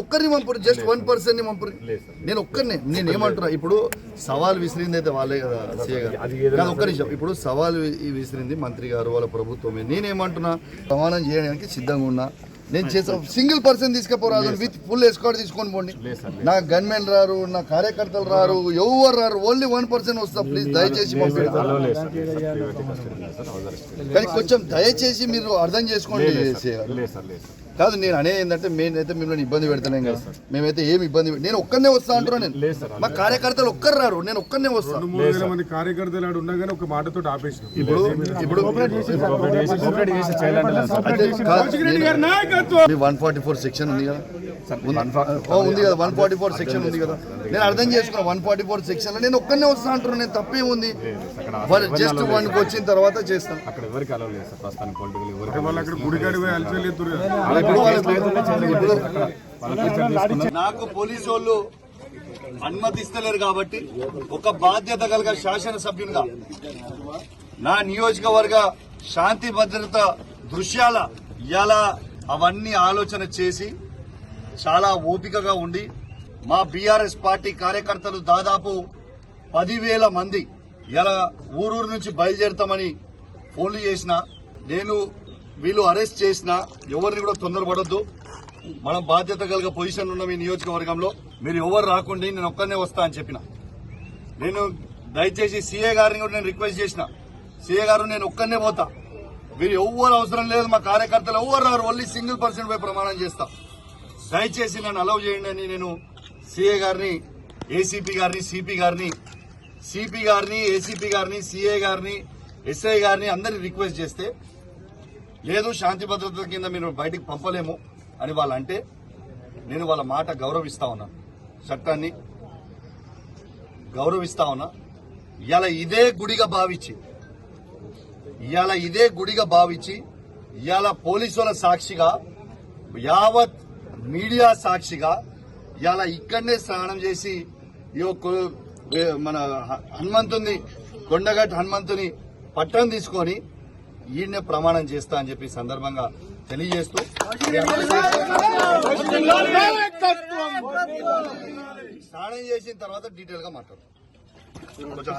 ఒక్కరిని పంపురు just one పర్సన్ని పంపురు. నేను ఒక్కరిని నేను ఏమంటున్నా ఇప్పుడు సవాల్ విసిరింది అయితే వాళ్ళే కదా సీఏ గారు కాదు, ఒక్క నిమిషం ఇప్పుడు సవాల్ విసిరింది మంత్రి గారు వాళ్ళ ప్రభుత్వమే. నేనేమంటున్నా ప్రమాణం చేయడానికి సిద్ధంగా ఉన్నా. నేను చేసా సింగిల్ పర్సన్ తీసుకుపోరాదు విత్ ఫుల్ ఎస్కాట్ తీసుకొని పోండి. నా గన్మెన్ రారు నా కార్యకర్తలు రారు ఎవరు రారు ఓన్లీ వన్ పర్సన్ వస్తా ప్లీజ్ దయచేసి కానీ కొంచెం దయచేసి మీరు అర్థం చేసుకోండి. కాదు నేను అనేది ఏంటంటే మేమైతే మిమ్మల్ని ఇబ్బంది పెడతలేం కదా. మేమైతే ఏమి ఇబ్బంది నేను ఒక్కనే వస్తా అంటున్నా నేను. మా కార్యకర్తలు ఒక్కరు రారు నేను ఒక్కనే వస్తా. మూడు వేల మంది కార్యకర్తలు ఆడు ఉండగానే ఒక మాటతో ఆపేసినాం. ఇప్పుడు ఇప్పుడు వన్ ఫార్టీ ఫోర్ సెక్షన్ ఉంది కదా. ఉంది. కదా వన్ ఫార్టీ ఫోర్ సెక్షన్ ఉంది కదా. నేను అర్థం చేసుకున్నా వన్ ఫార్టీ ఫోర్ సెక్షన్లో నేను ఒక్కనే వస్తా అంటున్నా నేను తప్పేముంది జస్ట్ వన్కి వచ్చిన తర్వాత చేస్తాను. అక్కడ ఎవరికి అలవ్ లేదు సార్ ప్రస్తుతానికి పొలిటికల్ ఎవరికి నాకు పోలీసు వాళ్ళు అనుమతిస్తలేరు కాబట్టి ఒక బాధ్యత కలిగ శాసనసభ్యునిగా నా నియోజకవర్గ శాంతి భద్రత దృశ్యాల ఇలా అవన్నీ ఆలోచన చేసి చాలా ఓపికగా ఉండి మా బీఆర్ఎస్ పార్టీ కార్యకర్తలు దాదాపు పదివేల మంది ఇలా ఊరూరు నుంచి బయలుదేరుతామని ఫోన్లు చేసిన నేను వీళ్ళు అరెస్ట్ చేసిన ఎవరిని కూడా తొందరపడొద్దు. మనం బాధ్యత కలిగ పొజిషన్ ఉన్న మీ నియోజకవర్గంలో మీరు ఎవరు రాకుండా నేను ఒక్కనే వస్తా అని చెప్పిన. నేను దయచేసి సీఏ గారిని కూడా నేను రిక్వెస్ట్ చేసిన. సీఏ గారు నేను ఒక్కనే పోతా. మీరు ఎవ్వరు అవసరం లేదు మా కార్యకర్తలు ఎవ్వరు రారు ఓన్లీ సింగిల్ పర్సన్ పై ప్రమాణం చేస్తా. దయచేసి నన్ను అలౌ చేయండి అని నేను సిఏ గారిని ఏసీపీ గారిని సిపి గారిని సిపి గారిని ఏసీపీ గారిని సిఏ గారిని ఎస్ఐ గారిని అందరిని రిక్వెస్ట్ చేస్తే లేదు శాంతి భద్రత కింద మీరు బయటికి పంపలేము అని వాళ్ళు అంటే నేను వాళ్ళ మాట గౌరవిస్తా ఉన్నా. చట్టాన్ని గౌరవిస్తా ఉన్నా. ఇలా ఇదే గుడిగా భావించి ఇవాళ ఇదే గుడిగా భావించి ఇవాళ పోలీసుల సాక్షిగా యావత్ మీడియా సాక్షిగా ఇలా ఇక్కడనే స్నానం చేసి మన హనుమంతుని కొండగట్ హనుమంతుని పట్టణం తీసుకొని ఈయన్నే ప్రమాణం చేస్తా అని చెప్పి సందర్భంగా తెలియజేస్తూ స్నానం చేసిన తర్వాత డీటెయిల్గా మాట్లాడు కొంచెం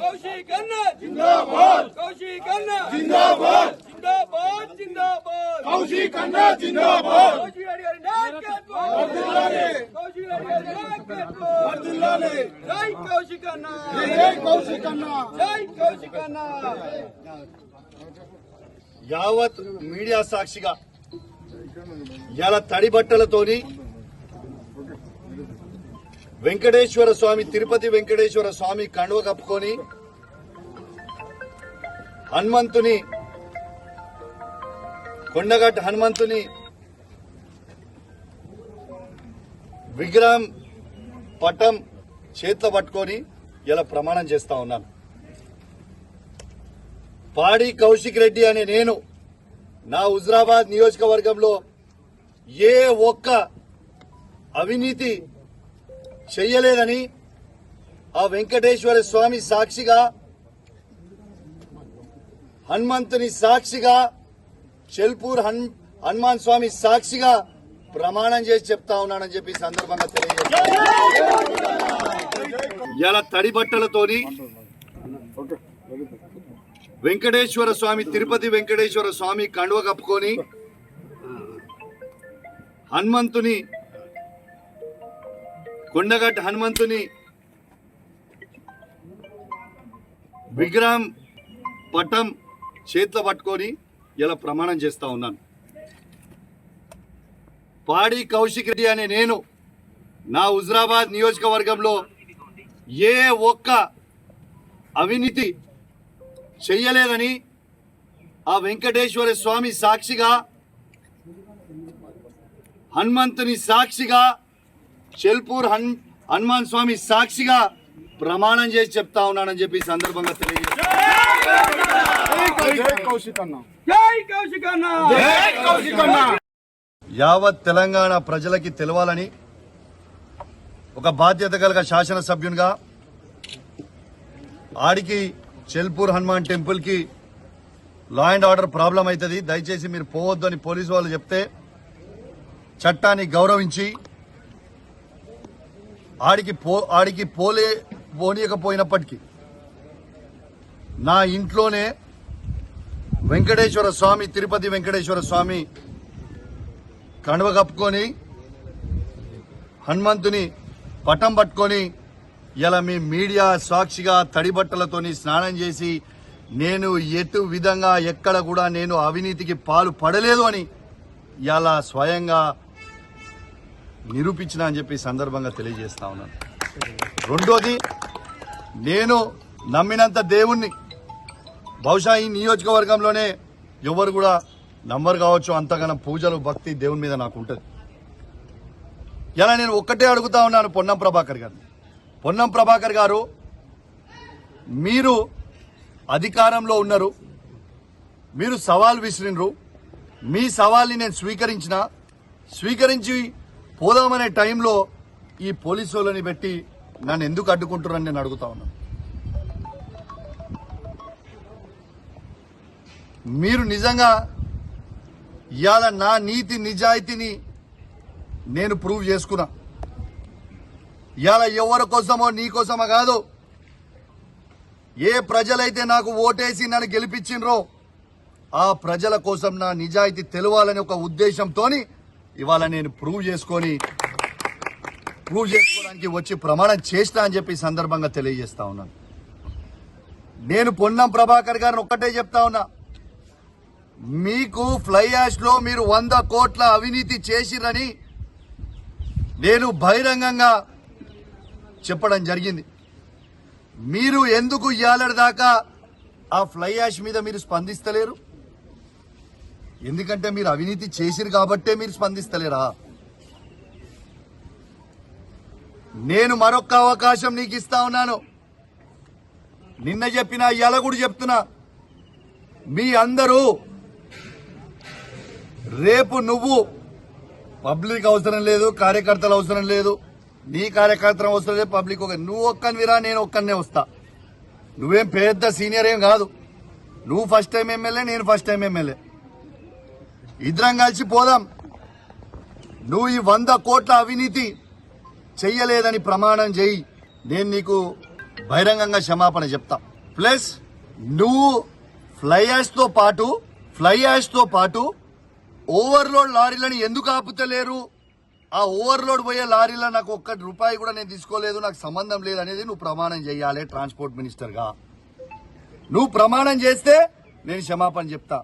కౌశిక్ అన్న జిందాబాద్! కౌశిక్ అన్న జిందాబాద్! జిందాబాద్ జిందాబాద్! కౌశిక్ అన్న జిందాబాద్! కౌశిక్ అన్న గారి నాయకత్వం! వర్ధిల్లాలి కౌశిక్ అన్న గారి నాయకత్వం! వర్ధిల్లాలి జై కౌశిక్ అన్న! జై కౌశిక్ అన్న! జై కౌశిక్ అన్న! యావత్ మీడియా సాక్షిగా ఇలా తడి బట్టలతోని వెంకటేశ్వర స్వామి తిరుపతి వెంకటేశ్వర స్వామి కండువ కప్పుకొని హనుమంతుని కొండగట్టు హనుమంతుని విగ్రహం పటం చేతిలో పట్టుకొని ఇలా ప్రమాణం చేస్తా ఉన్నాను. పాడి కౌశిక్ రెడ్డి అనే నేను నా హుజరాబాద్ నియోజకవర్గంలో ఏ ఒక్క అవినీతి చెయ్యలేదని ఆ వెంకటేశ్వర స్వామి సాక్షిగా హనుమంతుని సాక్షిగా చెల్పూర్ హన్ హనుమాన్ స్వామి సాక్షిగా ప్రమాణం చేసి చెప్తా ఉన్నానని చెప్పి సందర్భంగా తెలియజేస్తాను ఇలా తడి బట్టలతోని వెంకటేశ్వర స్వామి తిరుపతి వెంకటేశ్వర స్వామి కండువ కప్పుకొని హనుమంతుని కొండగట్టు హనుమంతుని విగ్రహం పటం చేతిలో పట్టుకొని ఇలా ప్రమాణం చేస్తూ ఉన్నాను. పాడి కౌశిక్ రెడ్డి అనే నేను నా హుజరాబాద్ నియోజకవర్గంలో ఏ ఒక్క అవినీతి చెయ్యలేదని ఆ వెంకటేశ్వర స్వామి సాక్షిగా హనుమంతుని సాక్షిగా చెల్పూర్ హన్ హనుమాన్ స్వామి సాక్షిగా ప్రమాణం చేసి చెప్తా ఉన్నానని చెప్పి సందర్భంగా తెలియజేస్తాను యావత్ తెలంగాణ ప్రజలకి తెలవాలని ఒక బాధ్యత కలిగ శాసనసభ్యునిగా ఆడికి చెల్పూర్ హనుమాన్ టెంపుల్కి లా అండ్ ఆర్డర్ ప్రాబ్లం అవుతుంది. దయచేసి మీరు పోవద్దు అని పోలీసు వాళ్ళు చెప్తే చట్టాన్ని గౌరవించి ఆడికి పో ఆడికి పోలే పోనీయకపోయినప్పటికీ నా ఇంట్లోనే వెంకటేశ్వర స్వామి తిరుపతి వెంకటేశ్వర స్వామి కండువ కప్పుకొని హనుమంతుని పటం పట్టుకొని ఇలా మీ మీడియా సాక్షిగా తడి బట్టలతోని స్నానం చేసి నేను ఎటు విధంగా ఎక్కడ కూడా నేను అవినీతికి పాలు పడలేదు అని ఇలా స్వయంగా నిరూపించిన అని చెప్పి సందర్భంగా తెలియజేస్తా ఉన్నాను. రెండోది నేను నమ్మినంత దేవుణ్ణి బహుశా ఈ నియోజకవర్గంలోనే ఎవరు కూడా నమ్మరు కావచ్చు అంతగానో పూజలు భక్తి దేవుని మీద నాకు ఉంటుంది. ఇలా నేను ఒక్కటే అడుగుతా ఉన్నాను పొన్నం ప్రభాకర్ గారిని. పొన్నం ప్రభాకర్ గారు మీరు అధికారంలో ఉన్నారు మీరు సవాల్ విసిరినరు మీ సవాల్ని నేను స్వీకరించిన స్వీకరించి పోదామనే టైంలో ఈ పోలీసు వాళ్ళని పెట్టి నన్ను ఎందుకు అడ్డుకుంటున్నారని నేను అడుగుతా ఉన్నాను మీరు నిజంగా ఇవాళ నా నీతి నిజాయితీని నేను ప్రూవ్ చేసుకున్నా. ఇవాళ ఎవరి కోసమో నీ కోసమో కాదు ఏ ప్రజలైతే నాకు ఓటేసి నన్ను గెలిపించిండ్రో ఆ ప్రజల కోసం నా నిజాయితీ తెలవాలని ఒక ఉద్దేశంతోని ఇవాళ నేను ప్రూవ్ చేసుకొని ప్రూవ్ చేసుకోవడానికి వచ్చి ప్రమాణం చేస్తా అని చెప్పి సందర్భంగా తెలియజేస్తా ఉన్నాను. నేను పొన్నం ప్రభాకర్ గారిని ఒక్కటే చెప్తా ఉన్నా. మీకు ఫ్లై యాష్లో మీరు వంద కోట్ల అవినీతి చేసిరని నేను బహిరంగంగా చెప్పడం జరిగింది. మీరు ఎందుకు ఇయ్యాలడి దాకా ఆ ఫ్లై యాష్ మీద మీరు స్పందిస్తలేరు? ఎందుకంటే మీరు అవినీతి చేసిరు కాబట్టే మీరు స్పందిస్తలేరా? నేను మరొక్క అవకాశం నీకు ఇస్తా ఉన్నాను. నిన్న చెప్పిన ఎలగుడు కూడా చెప్తున్నా. మీ అందరూ రేపు నువ్వు పబ్లిక్ అవసరం లేదు కార్యకర్తలు అవసరం లేదు నీ కార్యకర్తలు అవసరం లేదు పబ్లిక్ ఒక నువ్వు ఒక్కనివిరా నేను ఒక్కనే వస్తా. నువ్వేం పెద్ద సీనియర్ ఏం కాదు. నువ్వు ఫస్ట్ టైం ఎమ్మెల్యే నేను ఫస్ట్ టైం ఎమ్మెల్యే. ఇద్దరం కలిసి పోదాం. నువ్వు ఈ వంద కోట్ల అవినీతి చెయ్యలేదని ప్రమాణం చేయి. నేను నీకు బహిరంగంగా క్షమాపణ చెప్తా. ప్లస్ నువ్వు ఫ్లై యాష్తో పాటు ఫ్లై యాష్తో పాటు ఓవర్లోడ్ లారీలను ఎందుకు ఆపుతలేరు? ఆ ఓవర్లోడ్ పోయే లారీలో నాకు ఒక్క రూపాయి కూడా నేను తీసుకోలేదు నాకు సంబంధం లేదు అనేది నువ్వు ప్రమాణం చేయాలి ట్రాన్స్పోర్ట్ మినిస్టర్గా. నువ్వు ప్రమాణం చేస్తే నేను క్షమాపణ చెప్తా.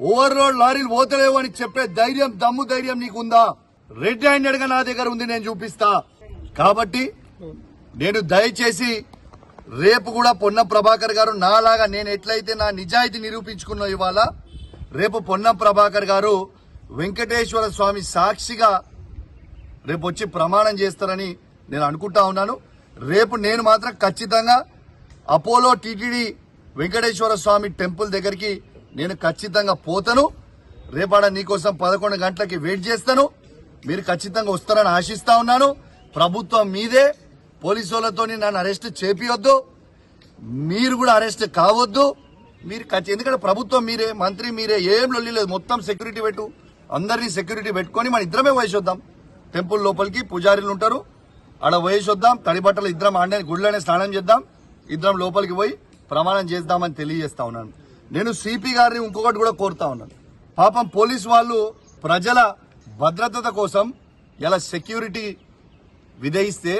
ఓవర్లోడ్ లారీలు పోతలేవు అని చెప్పే ధైర్యం దమ్ము ధైర్యం నీకుందా? రెడ్ హ్యాండెడ్గా నా దగ్గర ఉంది నేను చూపిస్తా. కాబట్టి నేను దయచేసి రేపు కూడా పొన్నం ప్రభాకర్ గారు నాలాగా నేను ఎట్లయితే నా నిజాయితీ నిరూపించుకున్న ఇవాళ రేపు పొన్నం ప్రభాకర్ గారు వెంకటేశ్వర స్వామి సాక్షిగా రేపు వచ్చి ప్రమాణం చేస్తారని నేను అనుకుంటా ఉన్నాను. రేపు నేను మాత్రం ఖచ్చితంగా Apollo TTD Venkateswara Swamy temple దగ్గరికి నేను ఖచ్చితంగా పోతాను. రేపాడ నీకోసం పదకొండు గంటలకి వెయిట్ చేస్తాను. మీరు ఖచ్చితంగా వస్తారని ఆశిస్తా ఉన్నాను. ప్రభుత్వం మీదే. పోలీసు వాళ్ళతోని నన్ను అరెస్ట్ చేపియొద్దు. మీరు కూడా అరెస్ట్ కావద్దు. మీరు ఖచ్చి- ఎందుకంటే ప్రభుత్వం మీరే మంత్రి మీరే ఏం లొల్లి లేదు. మొత్తం సెక్యూరిటీ పెట్టు. అందరినీ సెక్యూరిటీ పెట్టుకొని మన ఇద్దరమే వయసొద్దాం టెంపుల్ లోపలికి పూజారులు ఉంటారు. ఆడ వయసొద్దాం తడి బట్టలు ఇద్దరం ఆండే గుళ్ళనే స్నానం చేద్దాం. ఇద్దరం లోపలికి పోయి ప్రమాణం చేద్దామని తెలియజేస్తా ఉన్నాను. నేను సిపి గారిని ఇంకొకటి కూడా కోరుతా ఉన్నాను. పాపం పోలీస్ వాళ్ళు ప్రజల భద్రత కోసం ఇలా సెక్యూరిటీ విధయిస్తే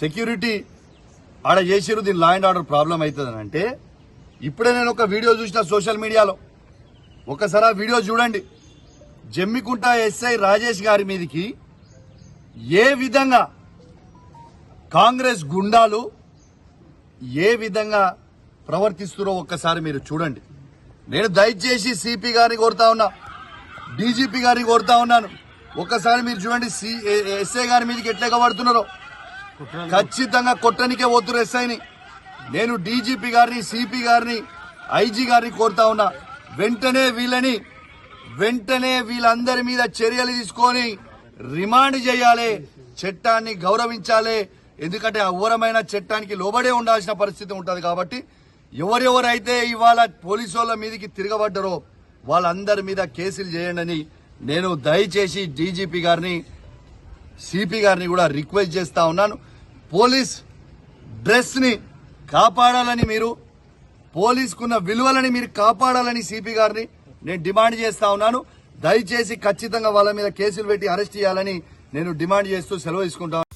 సెక్యూరిటీ ఆడ చేసిరు దీని లా అండ్ ఆర్డర్ ప్రాబ్లం అవుతుంది అంటే ఇప్పుడే నేను ఒక వీడియో చూసిన సోషల్ మీడియాలో. ఒకసారి ఆ వీడియో చూడండి. జమ్మికుంట ఎస్ఐ రాజేష్ గారి మీదకి ఏ విధంగా కాంగ్రెస్ గుండాలు ఏ విధంగా ప్రవర్తిస్తున్నారో ఒక్కసారి మీరు చూడండి. నేను దయచేసి సిపి గారిని కోరుతా ఉన్నా డీజీపీ గారిని కోరుతా ఉన్నాను. ఒక్కసారి మీరు చూడండి సి ఎస్ఐ గారి మీదకి ఎట్లా పడుతున్నారో ఖచ్చితంగా కొట్టనికే పోతున్నారు ఎస్ఐని నేను డీజీపీ గారిని సిపి గారిని ఐజీ గారిని కోరుతా ఉన్నా. వెంటనే వీళ్ళని వెంటనే వీళ్ళందరి మీద చర్యలు తీసుకొని రిమాండ్ చేయాలి చట్టాన్ని గౌరవించాలి. ఎందుకంటే అవ్వరమైన చట్టానికి లోబడే ఉండాల్సిన పరిస్థితి ఉంటుంది కాబట్టి ఎవరెవరైతే ఇవాళ పోలీసు వాళ్ళ మీదకి తిరగబడ్డారో వాళ్ళందరి మీద కేసులు చేయండి అని నేను దయచేసి డీజీపీ గారిని సిపి గారిని కూడా రిక్వెస్ట్ చేస్తా ఉన్నాను. పోలీస్ డ్రెస్ని కాపాడాలని మీరు పోలీసుకున్న విలువలని మీరు కాపాడాలని సిపి గారిని నేను డిమాండ్ చేస్తా ఉన్నాను. దయచేసి ఖచ్చితంగా వాళ్ళ మీద కేసులు పెట్టి అరెస్ట్ చేయాలని నేను డిమాండ్ చేస్తూ సెలవు ఇసుకుంటాను